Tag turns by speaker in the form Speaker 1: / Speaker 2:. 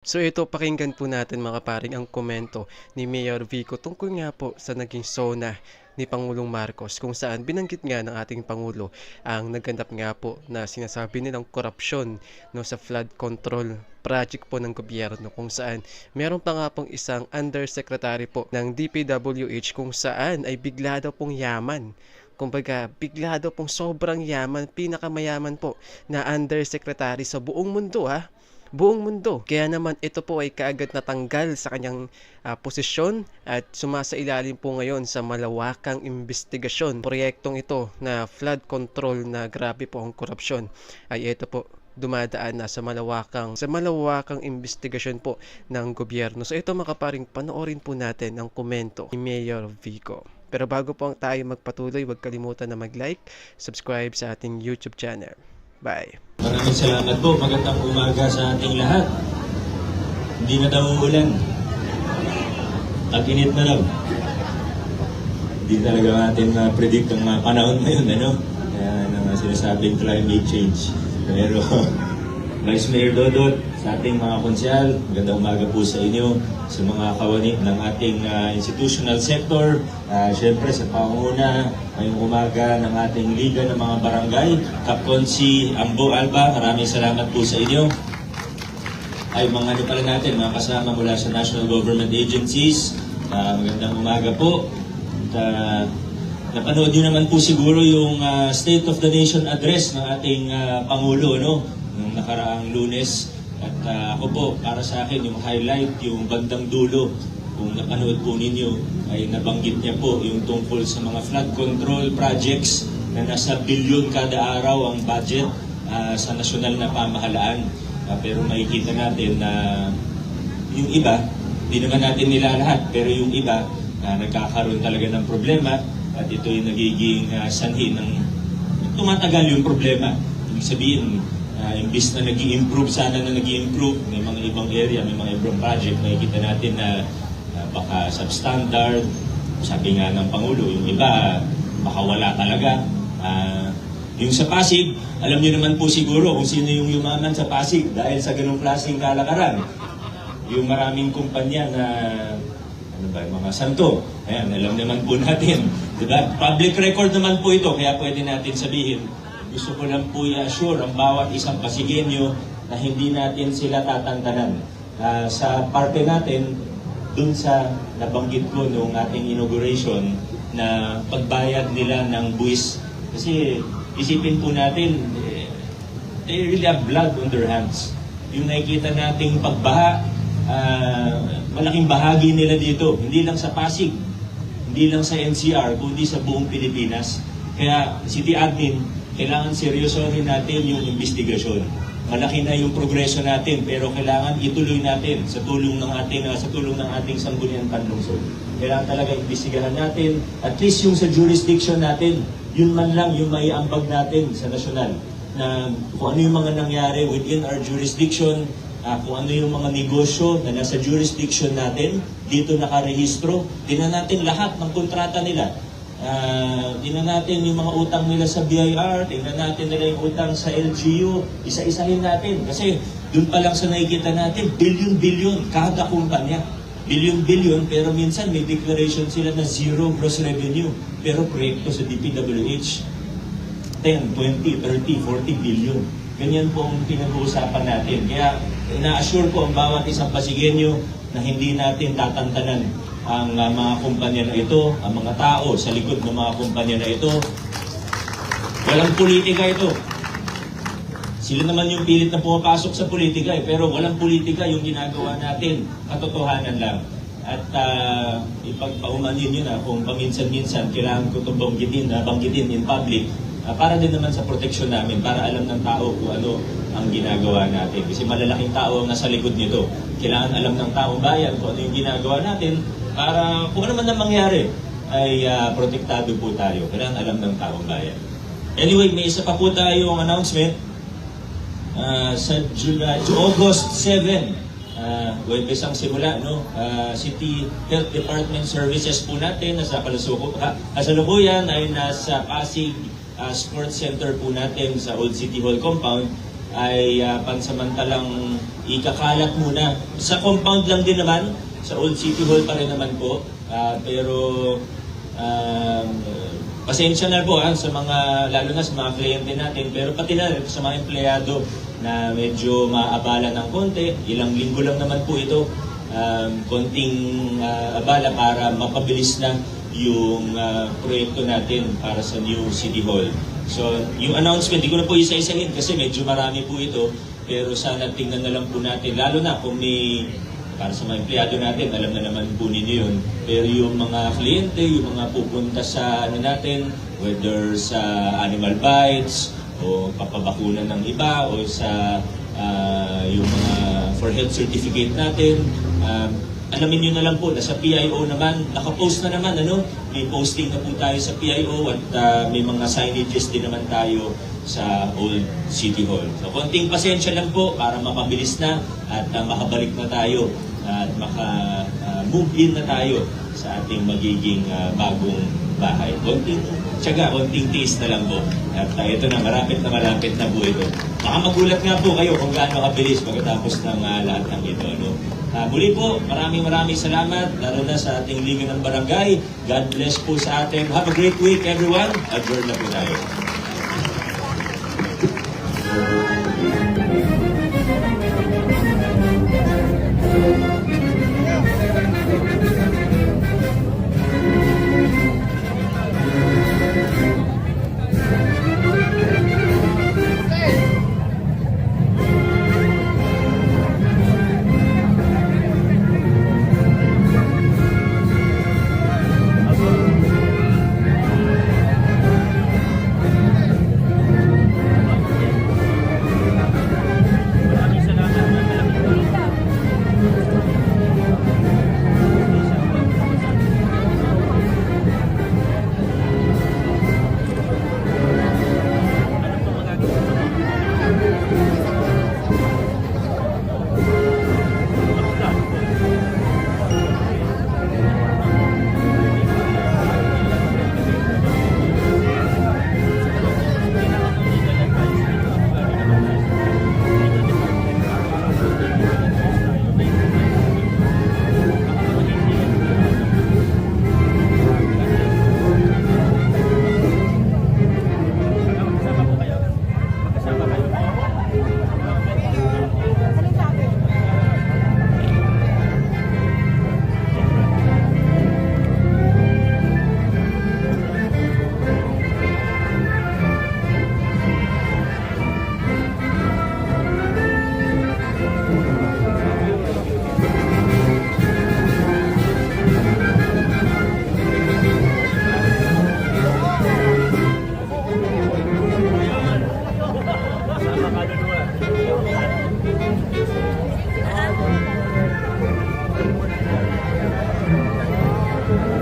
Speaker 1: So ito, pakinggan po natin mga paring ang komento ni Mayor Vico tungkol nga po sa naging SONA ni Pangulong Marcos kung saan binanggit nga ng ating Pangulo ang nagganap nga po na sinasabi nilang korupsyon no, sa flood control project po ng gobyerno kung saan meron pa nga pong isang undersecretary po ng DPWH kung saan ay bigla daw pong yaman. Kumbaga, bigla daw pong sobrang yaman, pinakamayaman po na undersecretary sa buong mundo ha buong mundo. Kaya naman ito po ay kaagad natanggal sa kanyang ah, posisyon at sumasailalim po ngayon sa malawakang investigasyon. Proyektong ito na flood control na grabe po ang korupsyon ay ito po dumadaan na sa malawakang sa malawakang investigasyon po ng gobyerno. So ito makaparing panoorin po natin ang komento ni Mayor Vico. Pero bago po tayo magpatuloy, huwag kalimutan na mag-like, subscribe sa ating YouTube channel. Bye!
Speaker 2: Maraming salamat po. Magandang umaga sa ating lahat. Hindi na daw uulan. Tag-init na daw. Hindi talaga natin ma-predict ang mga panahon ngayon, ano? Kaya ang sinasabing climate change. Pero, Vice Mayor Dodot, sa ating mga konsyal, magandang umaga po sa inyo, sa mga kawani ng ating ah, institutional sector, uh, syempre sa panguna, ngayong umaga ng ating Liga ng mga Barangay, Kapkonsi Ambo Alba, maraming salamat po sa inyo. Ay mga ano pala natin, mga kasama mula sa national government agencies, ah, magandang umaga po. At, ah, napanood nyo naman po siguro yung ah, State of the Nation address ng ating ah, Pangulo, no? Nung nakaraang lunes. At ah, ako po, para sa akin, yung highlight, yung bandang dulo, kung napanood po ninyo, ay nabanggit niya po yung tungkol sa mga flood control projects na nasa bilyon kada araw ang budget ah, sa nasyonal na pamahalaan. Ah, pero makikita natin na yung iba, hindi naman natin nila lahat, pero yung iba, na nagkakaroon talaga ng problema at ito yung nagiging ah, sanhi ng tumatagal yung problema. Ibig sabihin, uh, imbis na nag improve sana na nag improve may mga ibang area, may mga ibang project, nakikita natin na ah, baka substandard, sabi nga ng Pangulo, yung iba, baka wala talaga. Ah, yung sa Pasig, alam niyo naman po siguro kung sino yung yumaman sa Pasig dahil sa ganung klaseng kalakaran. Yung maraming kumpanya na ano ba, mga santo. Ayan, alam naman po natin. Diba? Public record naman po ito, kaya pwede natin sabihin, gusto ko lang po i-assure ang bawat isang Pasigenyo na hindi natin sila tatantanan. Ah, sa parte natin, dun sa nabanggit ko nung ating inauguration na pagbayad nila ng buwis. Kasi isipin po natin, eh, they really have blood on their hands. Yung nakikita nating pagbaha, ah, malaking bahagi nila dito, hindi lang sa Pasig, hindi lang sa NCR, kundi sa buong Pilipinas. Kaya City Admin, kailangan seryosohin natin yung investigasyon. Malaki na yung progreso natin, pero kailangan ituloy natin sa tulong ng ating ah, sa tulong ng ating sangguniang panlungsod. Kailangan talaga imbestigahan natin, at least yung sa jurisdiction natin, yun man lang yung maiambag natin sa nasyonal na kung ano yung mga nangyari within our jurisdiction, ah, kung ano yung mga negosyo na nasa jurisdiction natin, dito nakarehistro, tingnan natin lahat ng kontrata nila. Ah, tingnan natin yung mga utang nila sa BIR, tingnan natin nila yung utang sa LGU, isa-isahin natin. Kasi dun pa lang sa nakikita natin, billion-billion kada kumpanya. Billion-billion, pero minsan may declaration sila na zero gross revenue. Pero proyekto sa DPWH, 10, 20, 30, 40 billion. Ganyan po ang pinag-uusapan natin. Kaya ina-assure ko ang bawat isang Pasigenyo na hindi natin tatantanan ang uh, mga kumpanya na ito, ang mga tao sa likod ng mga kumpanya na ito. Walang politika ito. Sila naman yung pilit na pumapasok sa politika eh, pero walang politika yung ginagawa natin. Katotohanan lang. At uh, ipagpaumanin nyo na kung paminsan-minsan kailangan ko itong banggitin, na banggitin in public Ah, para din naman sa proteksyon namin, para alam ng tao kung ano ang ginagawa natin. Kasi malalaking tao ang nasa likod nito. Kailangan alam ng taong bayan kung ano yung ginagawa natin para kung ano man ang mangyari ay ah, protektado po tayo. Kailangan alam ng taong bayan. Anyway, may isa pa po tayong announcement. Ah, sa July, August 7, uh, Webes ang simula, no? Ah, City Health Department Services po natin, nasa Kalusuko, ha, kasalukuyan ay nasa Pasig ah, Sports Center po natin sa Old City Hall compound. ay ah, pansamantalang ikakalat muna. Sa compound lang din naman, sa Old City Hall pa rin naman po. Ah, pero um, pasensya na po ah, sa mga, lalo na sa mga kliyente natin, pero pati na rin sa mga empleyado na medyo maabala ng konti. Ilang linggo lang naman po ito. Um, konting ah, abala para mapabilis na yung ah, proyekto natin para sa new City Hall. So, yung announcement, di ko na po isa-isahin kasi medyo marami po ito. Pero sana tingnan na lang po natin, lalo na kung may para sa mga empleyado natin, alam na naman po ninyo yun. Pero yung mga kliyente, yung mga pupunta sa ano natin, whether sa animal bites, o papabakuna ng iba, o sa ah, yung mga for health certificate natin, um, alamin nyo na lang po na sa PIO naman, nakapost na naman, ano? May posting na po tayo sa PIO at ah, may mga signages din naman tayo sa Old City Hall. So, konting pasensya lang po para mapabilis na at ah, makabalik na tayo at maka-move in na tayo sa ating magiging ah, bagong bahay. Konting tiyaga, konting tiis na lang po. At ah, ito na, marapit na marapit na po ito. Baka magulat nga po kayo kung gaano kabilis pagkatapos ng ah, lahat ng ito. No? Ah, muli po, maraming maraming salamat, lalo na sa ating Liga ng Barangay. God bless po sa atin. Have a great week, everyone. Adjourn na po tayo. kaluluwa. Thank you.